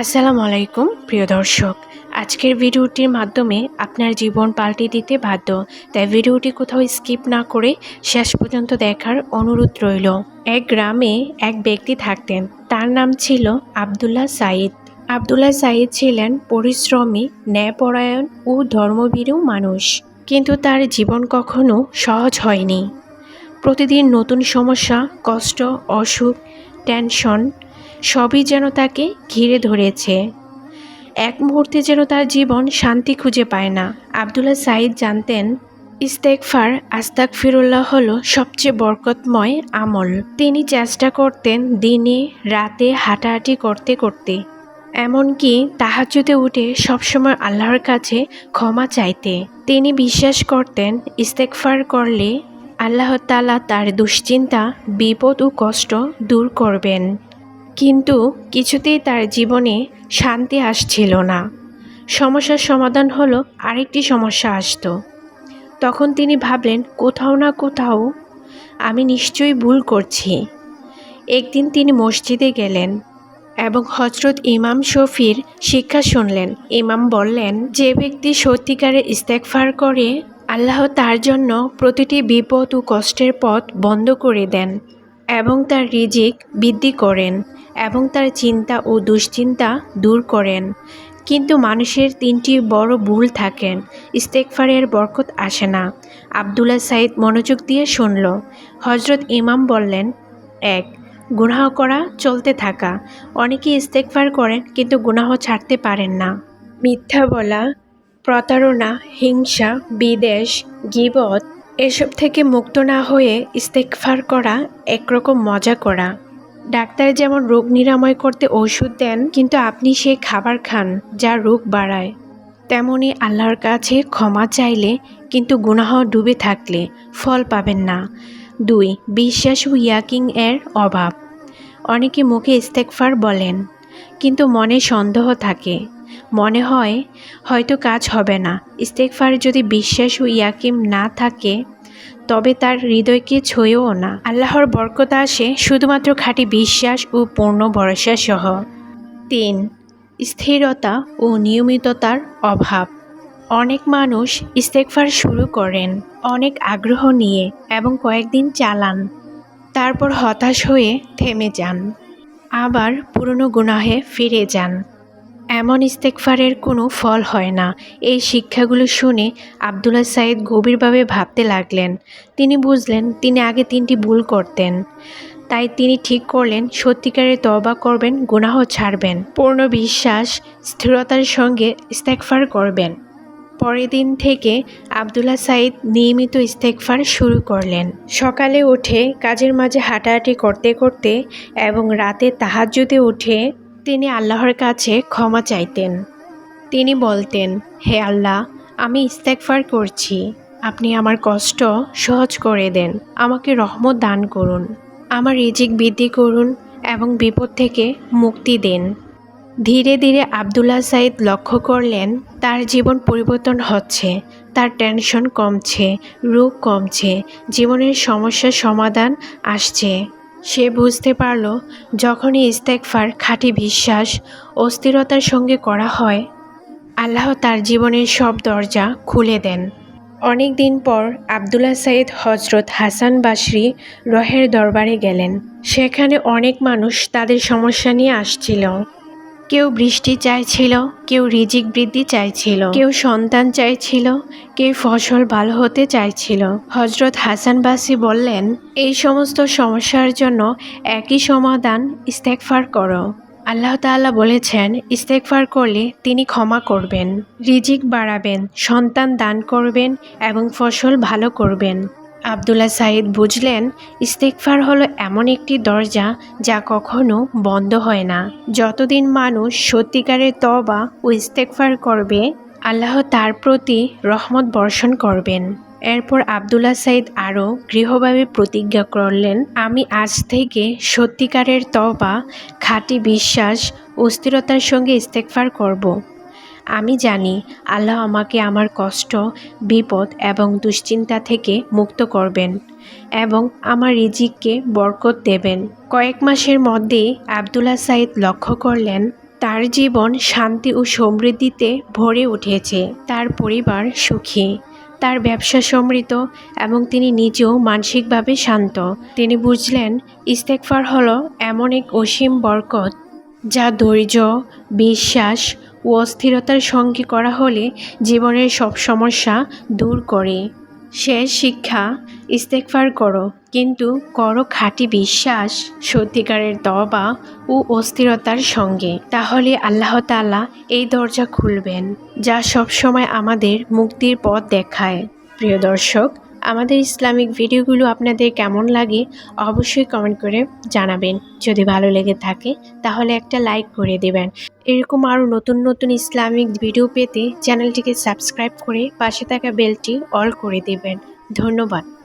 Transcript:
আসসালামু আলাইকুম, প্রিয় দর্শক। আজকের ভিডিওটির মাধ্যমে আপনার জীবন পাল্টে দিতে বাধ্য। তাই ভিডিওটি কোথাও স্কিপ না করে শেষ পর্যন্ত দেখার অনুরোধ রইল। এক গ্রামে এক ব্যক্তি থাকতেন। তার নাম ছিল আবদুল্লাহ সাইদ। আবদুল্লাহ সাইদ ছিলেন পরিশ্রমী, ন্যায়পরায়ণ ও ধর্মভীরু মানুষ। কিন্তু তার জীবন কখনো সহজ হয়নি। প্রতিদিন নতুন সমস্যা, কষ্ট, অসুখ, টেনশন সবই যেন তাকে ঘিরে ধরেছে। এক মুহূর্তে যেন তার জীবন শান্তি খুঁজে পায় না। আবদুল্লাহ সাইদ জানতেন ইস্তেকফার আস্তাক ফিরুল্লাহ হলো সবচেয়ে বরকতময় আমল। তিনি চেষ্টা করতেন দিনে, রাতে হাঁটাহাঁটি করতে করতে। এমনকি তাহাজুতে উঠে সবসময় আল্লাহর কাছে ক্ষমা চাইতে। তিনি বিশ্বাস করতেন ইস্তেকফার করলে আল্লাহ তালা তার দুশ্চিন্তা, বিপদ ও কষ্ট দূর করবেন। কিন্তু কিছুতেই তার জীবনে শান্তি আসছিল না। সমস্যার সমাধান হলো আরেকটি সমস্যা আসতো। তখন তিনি ভাবলেন, কোথাও না কোথাও আমি নিশ্চয়ই ভুল করছি। একদিন তিনি মসজিদে গেলেন এবং হজরত ইমাম শফির শিক্ষা শুনলেন। ইমাম বললেন, যে ব্যক্তি সত্যিকারে ইস্তেকফার করে, আল্লাহ তার জন্য প্রতিটি বিপদ ও কষ্টের পথ বন্ধ করে দেন এবং তার রিজিক বৃদ্ধি করেন। এবং তার চিন্তা ও দুশ্চিন্তা দূর করেন। কিন্তু মানুষের তিনটি বড় ভুল থাকেন। ইস্তেকফারের বরকত আসে না। আবদুল্লা সাইদ মনোযোগ দিয়ে শুনল। হজরত ইমাম বললেন, এক, গুনাহ করা চলতে থাকা। অনেকেই ইস্তেকফার করেন কিন্তু গুনাহ ছাড়তে পারেন না। মিথ্যা বলা, প্রতারণা, হিংসা বিদেশ গিবত, এসব থেকে মুক্ত না হয়ে ইস্তেকফার করা, একরকম মজা করা। ডাক্তার যেমন রোগ নিরাময় করতে ওষুধ দেন, কিন্তু আপনি সেই খাবার খান, যা রোগ বাড়ায়। তেমনি আল্লাহর কাছে ক্ষমা চাইলে, কিন্তু গুনাহ ডুবে থাকলে ফল পাবেন না। দুই, বিশ্বাস ও ইয়াকিং এর অভাব। অনেকে মুখে ইস্তেকফার বলেন, কিন্তু মনে সন্দেহ থাকে। মনে হয়, হয়তো কাজ হবে না। ইস্তেকফার যদি বিশ্বাস ও ইয়াকিম না থাকে তবে তার হৃদয়কে ছুঁয়েও না। আল্লাহর বরকত আসে শুধুমাত্র খাঁটি বিশ্বাস ও পূর্ণ ভরসা সহ তিন, স্থিরতা ও নিয়মিততার অভাব। অনেক মানুষ ইস্তেকফার শুরু করেন, অনেক আগ্রহ নিয়ে এবং কয়েকদিন চালান। তারপর হতাশ হয়ে থেমে যান। আবার পুরনো গুনাহে ফিরে যান। এমন ইস্তেকফারের কোনো ফল হয় না। এই শিক্ষাগুলো শুনে আবদুল্লা সাইদ গভীরভাবে ভাবতে লাগলেন। তিনি বুঝলেন, তিনি আগে তিনটি ভুল করতেন। তাই তিনি ঠিক করলেন, সত্যিকারের তবা করবেন, গুনাহ ছাড়বেন। পূর্ণ বিশ্বাস স্থিরতার সঙ্গে ইস্তেকফার করবেন। পরের দিন থেকে আবদুল্লা সাইদ নিয়মিত ইস্তেকফার শুরু করলেন। সকালে উঠে কাজের মাঝে হাঁটাহাঁটি করতে করতে এবং রাতে তাহাজ্জুদে উঠে তিনি আল্লাহর কাছে ক্ষমা চাইতেন। তিনি বলতেন, হে আল্লাহ, আমি ইস্তেকফার করছি। আপনি আমার কষ্ট সহজ করে দেন। আমাকে রহমত দান করুন। আমার রিজিক বৃদ্ধি করুন এবং বিপদ থেকে মুক্তি দেন। ধীরে ধীরে আবদুল্লা সাইদ লক্ষ্য করলেন, তার জীবন পরিবর্তন হচ্ছে, তার টেনশন কমছে, রোগ কমছে, জীবনের সমস্যার সমাধান আসছে। সে বুঝতে পারল, যখনই ইস্তেকফার খাঁটি বিশ্বাস, অস্থিরতার সঙ্গে করা হয়, আল্লাহ তার জীবনের সব দরজা খুলে দেন। অনেক দিন পর আবদুল্লা সাইদ হজরত হাসান বাসরি রহের দরবারে গেলেন। সেখানে অনেক মানুষ তাদের সমস্যা নিয়ে আসছিল। কেউ বৃষ্টি চাইছিল, কেউ রিজিক বৃদ্ধি চাইছিল, কেউ সন্তান চাইছিল, কেউ ফসল ভালো হতে চাইছিল। হজরত হাসান বাসি বললেন, এই সমস্ত সমস্যার জন্য একই সমাধান ইস্তেকফার করো। আল্লাহ তাআলা বলেছেন ইস্তেকফার করলে তিনি ক্ষমা করবেন, রিজিক বাড়াবেন, সন্তান দান করবেন এবং ফসল ভালো করবেন। আবদুল্লা সাইদ বুঝলেন ইস্তেকফার হলো এমন একটি দরজা যা কখনো বন্ধ হয় না যতদিন মানুষ সত্যিকারের তবা ও ইস্তেকফার করবে, আল্লাহ তার প্রতি রহমত বর্ষণ করবেন এরপর আবদুল্লা সাইদ আরও গৃহভাবে প্রতিজ্ঞা করলেন, আমি আজ থেকে সত্যিকারের তবা খাঁটি বিশ্বাস অস্থিরতার সঙ্গে ইস্তেকফার করব। আমি জানি আল্লাহ আমাকে আমার কষ্ট, বিপদ এবং দুশ্চিন্তা থেকে মুক্ত করবেন এবং আমার রিজিককে বরকত দেবেন। কয়েক মাসের মধ্যেই আবদুল্লা সাইদ লক্ষ্য করলেন, তার জীবন শান্তি ও সমৃদ্ধিতে ভরে উঠেছে। তার পরিবার সুখী, তার ব্যবসা সমৃদ্ধ এবং তিনি নিজেও মানসিকভাবে শান্ত। তিনি বুঝলেন ইস্তেকফার হলো এমন এক অসীম বরকত যা ধৈর্য, বিশ্বাস ও অস্থিরতার সঙ্গে করা হলে জীবনের সব সমস্যা দূর করে। শেষ শিক্ষা ইস্তেকফার করো। কিন্তু করো খাঁটি বিশ্বাস, সত্যিকারের দবা ও অস্থিরতার সঙ্গে। তাহলে আল্লাহ তাআলা এই দরজা খুলবেন, যা সবসময় আমাদের মুক্তির পথ দেখায়। প্রিয় দর্শক আমাদের ইসলামিক ভিডিওগুলো আপনাদের কেমন লাগে অবশ্যই কমেন্ট করে জানাবেন। যদি ভালো লেগে থাকে, তাহলে একটা লাইক করে দেবেন। এরকম আরও নতুন নতুন ইসলামিক ভিডিও পেতে চ্যানেলটিকে সাবস্ক্রাইব করে পাশে থাকা বেলটি অল করে দেবেন। ধন্যবাদ।